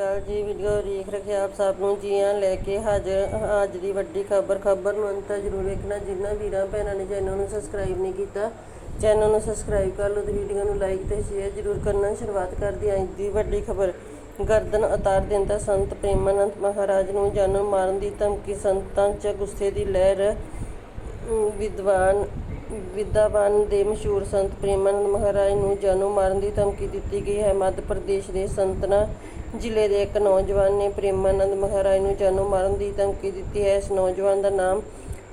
ਅਕਾਲ ਜੀ, ਵੀਡੀਓ ਦੇਖ ਰਹੇ ਆਪ ਸਭ ਨੂੰ ਜੀਆਂ ਲੈ ਕੇ ਹਾਜ਼ਰ ਅੱਜ ਦੀ ਵੱਡੀ ਖਬਰ ਖਬਰ ਨੂੰ ਅੰਤ ਜ਼ਰੂਰ ਵੇਖਣਾ। ਜਿਨ੍ਹਾਂ ਵੀਰਾਂ, ਭੈਣਾਂ ਨੇ ਚੈਨਲ ਨੂੰ ਸਬਸਕ੍ਰਾਈਬ ਨਹੀਂ ਕੀਤਾ, ਚੈਨਲ ਨੂੰ ਸਬਸਕ੍ਰਾਈਬ ਕਰ ਲਓ ਤੇ ਵੀਡੀਓ ਨੂੰ ਲਾਈਕ ਤੇ ਸ਼ੇਅਰ ਜ਼ਰੂਰ ਕਰਨਾ। ਸ਼ੁਰੂਆਤ ਕਰਦੀ ਅੱਜ ਦੀ ਵੱਡੀ ਖਬਰ। ਗਰਦਨ ਉਤਾਰ ਦਿੰਦਾ ਸੰਤ ਪ੍ਰੇਮਾਨੰਦ ਮਹਾਰਾਜ ਨੂੰ। ਜਾਨੋਂ ਮਾਰਨ ਦੀ ਧਮਕੀ ਸੰਤਾਂ 'ਚ ਗੁੱਸੇ ਦੀ ਲਹਿਰ। ਵਿਦਵਾਨ ਵਿਦਵਾਨ ਦੇ ਮਸ਼ਹੂਰ ਸੰਤ ਪ੍ਰੇਮਾਨੰਦ ਮਹਾਰਾਜ ਨੂੰ ਜਾਨੋਂ ਮਾਰਨ ਦੀ ਧਮਕੀ ਦਿੱਤੀ ਗਈ ਹੈ। ਮੱਧ ਪ੍ਰਦੇਸ਼ ਦੇ ਸੰਤਨਾ ਜ਼ਿਲ੍ਹੇ ਦੇ ਇੱਕ ਨੌਜਵਾਨ ਨੇ ਪ੍ਰੇਮਾਨੰਦ ਮਹਾਰਾਜ ਨੂੰ ਜਾਨੋਂ ਮਾਰਨ ਦੀ ਧਮਕੀ ਦਿੱਤੀ ਹੈ। ਇਸ ਨੌਜਵਾਨ ਦਾ ਨਾਮ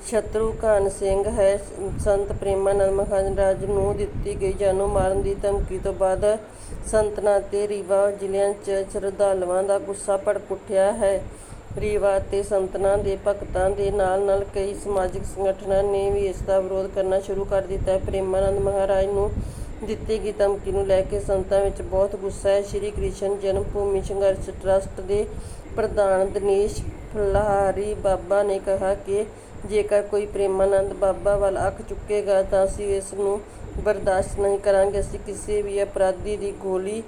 ਸ਼ਤਰੂਘਨ ਸਿੰਘ ਹੈ। ਸੰਤ ਪ੍ਰੇਮਾਨੰਦ ਮਹਾਰਾਜ ਨੂੰ ਦਿੱਤੀ ਗਈ ਜਾਨੋਂ ਮਾਰਨ ਦੀ ਧਮਕੀ ਤੋਂ ਬਾਅਦ ਸੰਤਨਾ ਤੇ ਰੀਵਾ ਜ਼ਿਲ੍ਹਿਆਂ 'ਚ ਸ਼ਰਧਾਲੂਆਂ ਦਾ ਗੁੱਸਾ ਭੜਕ ਉੱਠਿਆ ਹੈ। ਰੀਵਾ ਤੇ ਸੰਤਨਾ ਦੇ, ਭਗਤਾਂ ਦੇ ਨਾਲ ਨਾਲ ਕਈ ਸਮਾਜਿਕ ਸੰਗਠਨਾਂ ਨੇ ਵੀ ਇਸ ਦਾ ਵਿਰੋਧ ਕਰਨਾ ਸ਼ੁਰੂ ਕਰ ਦਿੱਤਾ ਪ੍ਰੇਮਾਨੰਦ ਮਹਾਰਾਜ ਨੂੰ ਦਿੱਤੀ ਗਈ ਧਮਕੀ ਨੂੰ ਲੈ ਕੇ ਸੰਤਾਂ ਵਿੱਚ ਬਹੁਤ ਗੁੱਸਾ ਹੈ। ਸ਼੍ਰੀ ਕ੍ਰਿਸ਼ਨ ਜਨਮ ਭੂਮੀ ਸੰਘਰਸ਼ ਟਰੱਸਟ ਦੇ ਪ੍ਰਧਾਨ ਦਿਨੇਸ਼ ਫਲਾਹਾਰੀ ਬਾਬਾ ਨੇ ਕਿਹਾ ਕਿ ਜੇਕਰ ਕੋਈ ਪ੍ਰੇਮਾਨੰਦ ਬਾਬਾ ਵੱਲ ਅੱਖ ਚੁੱਕੇਗਾ ਤਾਂ ਅਸੀਂ ਇਸ ਨੂੰ ਬਰਦਾਸ਼ਤ ਨਹੀਂ ਕਰਾਂਗੇ। ਅਸੀਂ ਕਿਸੇ ਵੀ ਅਪਰਾਧੀ ਦੀ ਗੋਲੀ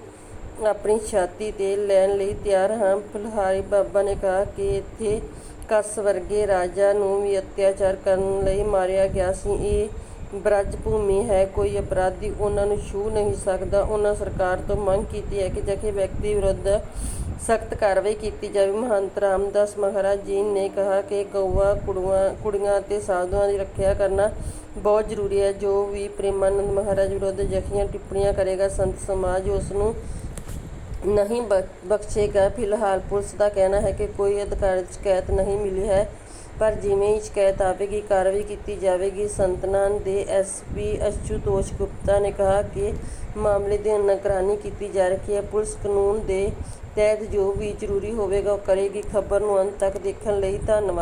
ਆਪਣੀ ਛਾਤੀ ਤੇ ਲੈਣ ਲਈ ਤਿਆਰ ਹਾਂ। ਫਲਹਾਰੀ ਬਾਬਾ ਨੇ ਕਿਹਾ ਕਿ ਇੱਥੇ ਕਸ ਵਰਗੇ ਰਾਜਾ ਨੂੰ ਵੀ ਅਤਿਆਚਾਰ ਕਰਨ ਲਈ ਮਾਰਿਆ ਗਿਆ ਸੀ। ਇਹ ਬ੍ਰਜ ਭੂਮੀ ਹੈ, ਕੋਈ ਅਪਰਾਧੀ ਉਹਨਾਂ ਨੂੰ ਛੂ ਨਹੀਂ ਸਕਦਾ। ਉਹਨਾਂ ਸਰਕਾਰ ਤੋਂ ਮੰਗ ਕੀਤੀ ਹੈ ਕਿ ਜਖੇ ਵਿਅਕਤੀ ਵਿਰੁੱਧ ਸਖਤ ਕਾਰਵਾਈ ਕੀਤੀ ਜਾਵੇ। ਮਹੰਤ ਰਾਮਦਾਸ ਮਹਾਰਾਜ ਜੀ ਨੇ ਕਿਹਾ ਕਿ ਗਊਆਂ, ਕੁੜੀਆਂ ਕੁੜੀਆਂ ਅਤੇ ਸਾਧੂਆਂ ਦੀ ਰੱਖਿਆ ਕਰਨਾ ਬਹੁਤ ਜ਼ਰੂਰੀ ਹੈ। ਜੋ ਵੀ ਪ੍ਰੇਮਾਨੰਦ ਮਹਾਰਾਜ ਵਿਰੁੱਧ ਜਖੀਆਂ ਟਿੱਪਣੀਆਂ ਕਰੇਗਾ, ਸੰਤ ਸਮਾਜ ਉਸ ਨੂੰ ਨਹੀਂ ਬਖਸ਼ੇਗਾ। ਫਿਲਹਾਲ ਪੁਲਿਸ ਦਾ ਕਹਿਣਾ ਹੈ ਕਿ ਕੋਈ ਅਧਿਕਾਰਤ ਸ਼ਿਕਾਇਤ ਨਹੀਂ ਮਿਲੀ ਹੈ, ਪਰ ਜਿਵੇਂ ਹੀ ਸ਼ਿਕਾਇਤ ਆਵੇਗੀ, ਕਾਰਵਾਈ ਕੀਤੀ ਜਾਵੇਗੀ। ਸੰਤਨਾਨ ਦੇ ਐਸਪੀ ਅਸ਼ੂਤੋਸ਼ ਗੁਪਤਾ ਨੇ ਕਿਹਾ ਕਿ ਮਾਮਲੇ ਦੀ ਨਿਗਰਾਨੀ ਕੀਤੀ ਜਾ ਰਹੀ ਹੈ। ਪੁਲਿਸ ਕਾਨੂੰਨ ਦੇ ਤਹਿਤ ਜੋ ਵੀ ਜ਼ਰੂਰੀ ਹੋਵੇਗਾ, ਉਹ ਕਰੇਗੀ। ਖਬਰ ਨੂੰ ਅੰਤ ਤੱਕ ਦੇਖਣ ਲਈ ਧੰਨਵਾਦ।